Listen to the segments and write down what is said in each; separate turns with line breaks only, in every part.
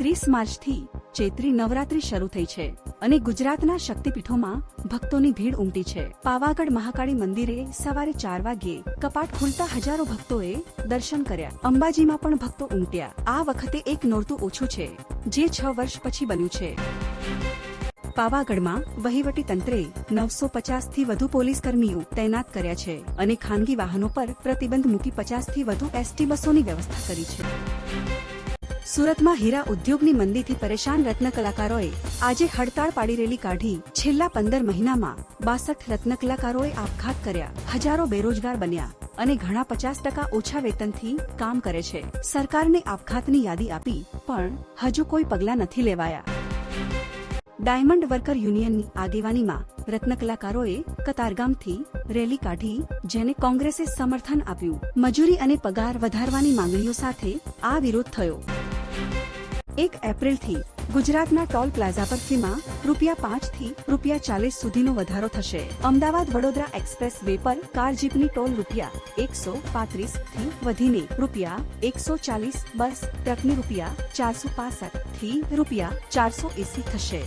ત્રીસ માર્ચથી ચૈત્રી નવરાત્રી શરૂ થઈ છે અને ગુજરાતના શક્તિપીઠોમાં ભક્તોની ભીડ ઉમટી છે. પાવાગઢ મહાકાળી મંદિરે સવારે ચાર વાગ્યે કપાટ ખુલતા હજારો ભક્તોએ દર્શન કર્યા. અંબાજીમાં પણ ભક્તો ઉમટ્યા. આ વખતે એક નોરતું ઓછું છે, જે છ વર્ષ પછી બન્યું છે. પાવાગઢમાં વહીવટી તંત્રે નવસો પચાસથી વધુ પોલીસ કર્મીઓ તૈનાત કર્યા છે અને ખાનગી વાહનો પર પ્રતિબંધ મૂકી પચાસથી વધુ એસટી બસોની વ્યવસ્થા કરી છે. સુરતમાં હીરા ઉદ્યોગની મંદીથી પરેશાન રત્ન કલાકારોએ આજે હડતાળ પાડી રેલી કાઢી. છેલ્લા પંદર મહિનામાં બાસઠ રત્ન કલાકારોએ આપઘાત કર્યા. હજારો બેરોજગાર બન્યા અને ઘણા પચાસ ટકા ઓછા વેતનથી કામ કરે છે. સરકારને આપઘાતની યાદી આપી, પણ હજુ કોઈ પગલાં નથી લેવાયા. ડાયમંડ વર્કર યુનિયનની આગેવાનીમાં રત્ન કલાકારોએ કતારગામથી રેલી કાઢી, જેને કોંગ્રેસે સમર્થન આપ્યું. મજૂરી અને પગાર વધારવાની માંગણીઓ સાથે આ વિરોધ થયો. એક એપ્રિલથી ગુજરાતના ટોલ પ્લાઝા પર ફીમાં રૂપિયા પાંચથી રૂપિયા ચાલીસ સુધીનો વધારો થશે. અમદાવાદ વડોદરા એક્સપ્રેસ વે પર કાર જીપની ટોલ રૂપિયા એકસો પાંત્રીસથી વધીને રૂપિયા એકસો ચાલીસ બસ ટ્રકની રૂપિયા ચારસો પાસઠથી રૂપિયા ચારસો એસી થશે.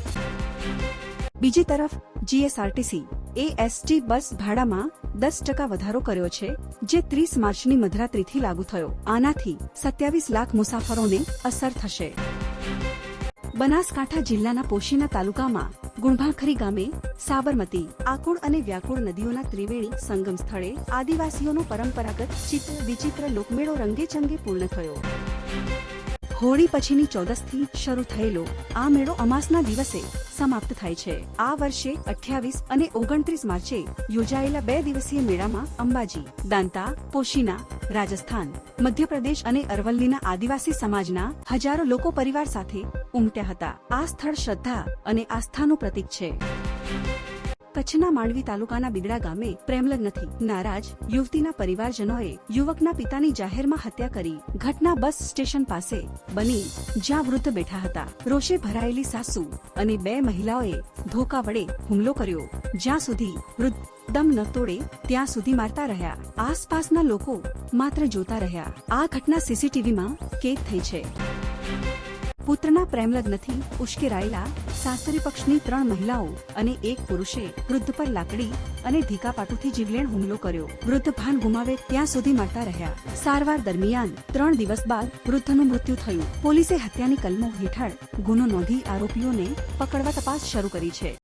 બીજી તરફ જીએસઆરટીસી એએસટી બસ ભાડામાં દસ ટકા વધારો કર્યો છે, જે ત્રીસ માર્ચની મધરાત્રીથી લાગુ થયો. આનાથી સત્યાવીસ લાખ મુસાફરોને અસર થશે. બનાસકાંઠા જિલ્લાના પોશીના તાલુકામાં ગુણભાખરી ગામે સાબરમતી, આકુળ અને વ્યાકુળ નદીઓના ત્રિવેણી સંગમ સ્થળે આદિવાસીઓનો પરંપરાગત ચિત્ર વિચિત્ર લોકમેળો રંગેચંગે પૂર્ણ થયો. હોળી પછીની ચૌદસથી શરૂ થયેલો આ મેળો અમાસના દિવસે સમાપ્ત થાય છે. આ વર્ષે અઠ્યાવીસ અને ઓગણત્રીસ માર્ચે યોજાયેલા બે દિવસીય મેળામાં અંબાજી, દાંતા, પોશીના, રાજસ્થાન, મધ્યપ્રદેશ અને અરવલ્લીના આદિવાસી સમાજના હજારો લોકો પરિવાર સાથે ઉમટ્યા હતા. આ સ્થળ શ્રદ્ધા અને આસ્થાનું પ્રતીક છે. કચ્છના માંડવી તાલુકાના બિદડા ગામે પ્રેમલગ્નથી નારાજ યુવતીના પરિવારજનોએ યુવકના પિતાની જાહેરમાં હત્યા કરી. ઘટના બસ સ્ટેશન પાસે બની જ્યાં વૃદ્ધ બેઠા હતા. રોષે ભરાયેલી સાસુ અને બે મહિલાઓએ ધોકા વડે હુમલો કર્યો. જ્યાં સુધી વૃદ્ધ દમ ન તોડે, ત્યાં સુધી મારતા રહ્યા. આસપાસના લોકો માત્ર જોતા રહ્યા. આ ઘટના સીસીટીવીમાં કેદ થઈ છે. પુત્રના પ્રેમલગ્નથી ઉશ્કેરાયેલા સાસરી પક્ષની ત્રણ મહિલાઓ અને એક પુરુષે વૃદ્ધ પર લાકડી અને ધીકાપાટુથી જીવલેણ હુમલો કર્યો. વૃદ્ધ ભાન ગુમાવે ત્યાં સુધી મારતા રહ્યા. સારવાર દરમિયાન ત્રણ દિવસ બાદ વૃદ્ધનું મૃત્યુ થયું. પોલીસે હત્યાની કલમો હેઠળ ગુનો નોંધી આરોપીઓને પકડવા તપાસ શરૂ કરી છે.